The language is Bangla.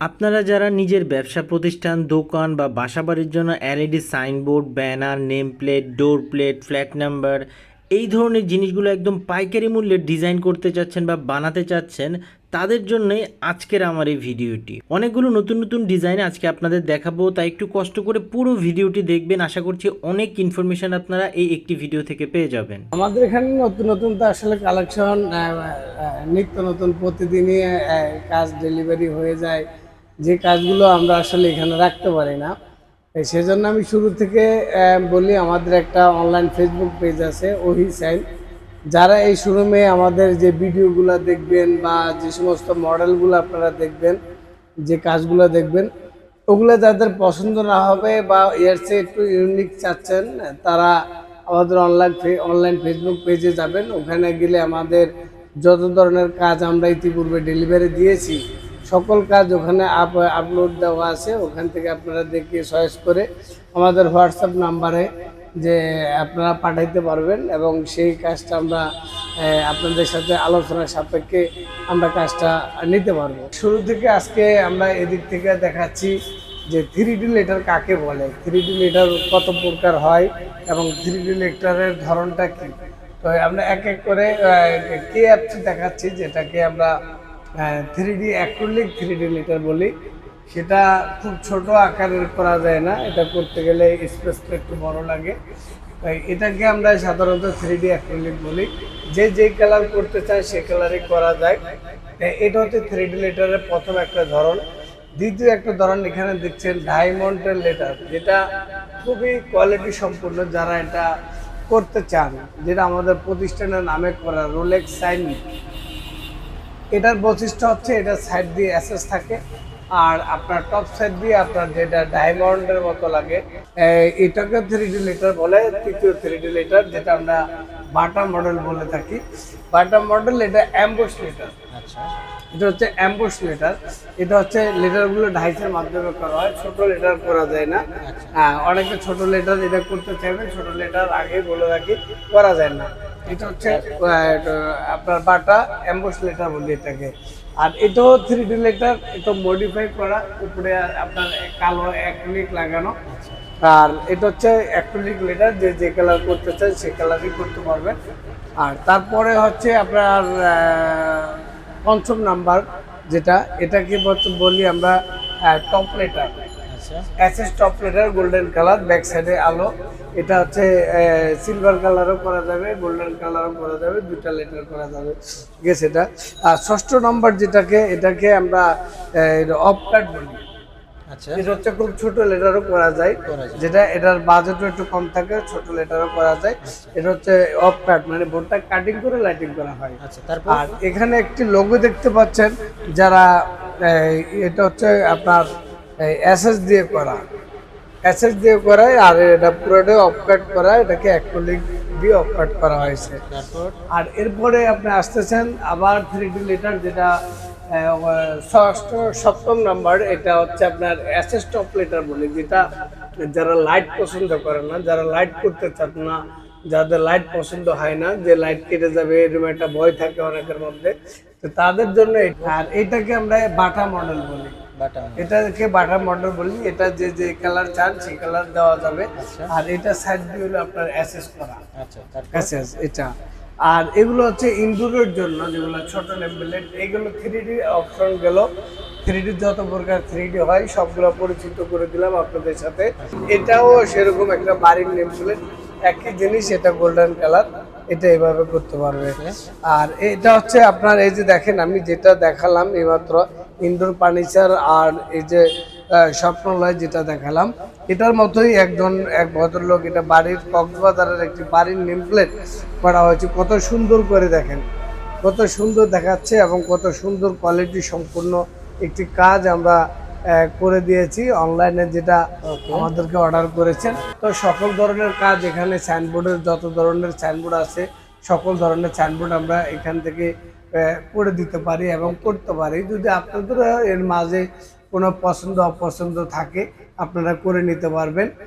আপনারা যারা নিজের ব্যবসা প্রতিষ্ঠান, দোকান বা বাসাবাড়ির জন্য LED signboard banner name plate door plate flat number এই ধরনের জিনিসগুলো একদম পাইকারি মূল্যে ডিজাইন করতে চাচ্ছেন বা বানাতে চাচ্ছেন, তাদের জন্যই আজকের আমার এই ভিডিওটি। অনেকগুলো নতুন নতুন ডিজাইন আজকে আপনাদের দেখাবো, তাই একটু কষ্ট করে পুরো ভিডিওটি দেখবেন। আশা করছি অনেক ইনফরমেশন আপনারা এই একটি ভিডিও থেকে পেয়ে যাবেন। আমাদের এখানে নতুন নতুন তো আসলে কালেকশন নিত্য নতুন প্রতিদিনই কাজ ডেলিভারি হয়ে যায়। যে কাজগুলো আমরা আসলে এখানে রাখতে পারি না। সেজন্য আমি শুরু থেকে বলি আমাদের একটা অনলাইন ফেসবুক পেজ আছে, ওহি সাইন। যারা এই শোরুমে আমাদের যে ভিডিওগুলো দেখবেন বা যে সমস্ত মডেলগুলো আপনারা দেখবেন, যে কাজগুলো দেখবেন, ওগুলো যাদের পছন্দ না হবে বা এর চেয়ে একটু ইউনিক চাচ্ছেন, তারা আমাদের অনলাইন অনলাইন ফেসবুক পেজে যাবেন। ওখানে গেলে আমাদের যত ধরনের কাজ আমরা ইতিপূর্বে ডেলিভারি দিয়েছি সকল কাজ ওখানে আপ আপলোড দেওয়া আছে, ওখান থেকে আপনারা দেখে চয়েস করে আমাদের হোয়াটসঅ্যাপ নাম্বারে যে আপনারা পাঠাইতে পারবেন এবং সেই কাজটা আমরা আপনাদের সাথে আলোচনার সাপেক্ষে আমরা কাজটা নিতে পারব। শুরু থেকে আজকে আমরা এদিক থেকে দেখাচ্ছি যে থ্রি ডি লেটার কাকে বলে? থ্রি ডি লেটার কত প্রকার হয় এবং থ্রি ডি লেটারের ধরনটা কি? তো আমরা এক এক করে কে অ্যাপটি দেখাচ্ছি যেটাকে আমরা three D acrylic three D letter বলি। সেটা খুব ছোট আকারের করা যায় না। এটা করতে গেলে স্পেসটা একটু বড় লাগে। তাই এটাকে আমরা সাধারণত থ্রি ডি অ্যাক্রোলিক বলি। যে যেই কালার করতে চায় সে কালারই করা যায়। এটা হচ্ছে থ্রি ডি লেটারের প্রথম একটা ধরন। দ্বিতীয় একটা ধরন এখানে দেখছেন ডায়মন্ডের লেটার যেটা খুবই কোয়ালিটি সম্পূর্ণ যারা এটা করতে চান। যেটা আমাদের প্রতিষ্ঠানের নামে করা রোলেক্স সাইন এটার বৈশিষ্ট্য হচ্ছে এটা সাইড দিয়ে অ্যাসেস থাকে আর আপনার টপ সাইড দিয়ে আপনার যেটা ডায়মন্ডের মতো লাগে। এটাকে থ্রি ডি লিটার বলে তৃতীয় থ্রি ডি লিটার যেটা আমরা বাটা মডেল বলে থাকি। বাটা মডেল এটা অ্যাম্বুশ লিটার আচ্ছা। এটা হচ্ছে অ্যাম্বুশ লেটার এটা হচ্ছে লেটারগুলো ডাইসের মাধ্যমে করা হয় ছোট লেটার করা যায় না। হ্যাঁ অনেকে ছোট লেটার এটা করতে চাইবে ছোট লেটার আগে বলে রাখি করা যায় না। এটা হচ্ছে আপনার বাটা অ্যাম্বুশ লেটার বলি এটাকে। আর এটাও থ্রি ডি লেটার এটা মডিফাই করা, উপরে আপনার কালো অ্যাক্রিলিক লাগানো। আর এটা হচ্ছে অ্যাক্রিলিক লেটার যে যে কালার করতে চাই সে কালারই করতে পারবেন আর তারপরে হচ্ছে আপনার পঞ্চম নাম্বার যেটা, এটাকে বলি আমরা টপ লেটার আচ্ছা। Assess top letter golden colour back সাইডে আলো। এটা হচ্ছে সিলভার কালারও করা যাবে গোল্ডেন কালারও করা যাবে দুটা লেটার করা যাবে। গেছে এটা। আর ষষ্ঠ নম্বর যেটাকে এটাকে আমরা অফ কাট বলি। আচ্ছা। এটা হচ্ছে খুব ছোট লেটারও করা যায়। যেটা এটার বাজেটও একটু কম থাকে ছোট লেটারও করা যায়। এটা হচ্ছে অফ কাট মানে বোর্ডটা কাটিং করে লাইটিং করা হয়। আচ্ছা তারপর? আর এখানে একটি লোগো দেখতে পাচ্ছেন যারা এটা হচ্ছে আপনার এসএস দিয়ে করা। এসএস দিয়ে করা আর এটা পুরোটাই অফকাট করা এটাকে অ্যাক্রিলিক দিয়ে অফকাট করা হয়েছে। তারপর? আর এরপরে আপনি আসতেছেন আবার থ্রি ডি লিটার যেটা ষষ্ঠ সপ্তম নাম্বার এটা হচ্ছে আপনার অ্যাসেস টপ লেটার বলি যেটা যারা লাইট পছন্দ করে না যারা লাইট করতে চান না যাদের লাইট পছন্দ হয় না যে লাইট কেটে যাবে এরকম একটা ভয় থাকে অনেকের মধ্যে তো তাদের জন্য। আর এটাকে আমরা বাটা মডেল বলি। এটাকে বাটা মডেল বলি এটা যে যে কালার চান সেই কালার দেওয়া যাবে। আর এটা সাইড দিয়ে হলো আপনার অ্যাসেস করা। আচ্ছা এসএস এটা। আর এগুলো হচ্ছে ইনডোরের জন্য যেগুলো ছোট নেমপ্লেট এগুলো থ্রি ডি অপশন গেল। থ্রি ডি যত প্রকার থ্রি ডি হয় সবগুলো পরিচিত করে দিলাম আপনাদের সাথে। এটাও সেরকম একটা বাড়ির নেমপ্লেট একই জিনিস এটা গোল্ডেন কালার এটা এভাবে করতে পারবে। আর এটা হচ্ছে আপনার এই যে দেখেন আমি যেটা দেখালাম এইমাত্র ইনডোর ফার্নিচার আর এই যে স্বপ্নলয় যেটা দেখালাম এটার মতোই একজন এক ভদ্রলোক এটা বাড়ির কক্সবাজারের একটি বাড়ির নেমপ্লেট করা হয়েছে। কত সুন্দর করে দেখেন কত সুন্দর দেখাচ্ছে এবং কত সুন্দর কোয়ালিটি সম্পূর্ণ একটি কাজ আমরা করে দিয়েছি অনলাইনে যেটা আমাদেরকে অর্ডার করেছেন। তো সকল ধরনের কাজ এখানে সাইনবোর্ডের যত ধরনের সাইনবোর্ড আছে সকল ধরনের সাইনবোর্ড আমরা এখান থেকে করে দিতে পারি এবং করতে পারি। যদি আপনাদের এর মাঝে কোনো পছন্দ, অপছন্দ থাকে, আপনারা করে নিতে পারবেন।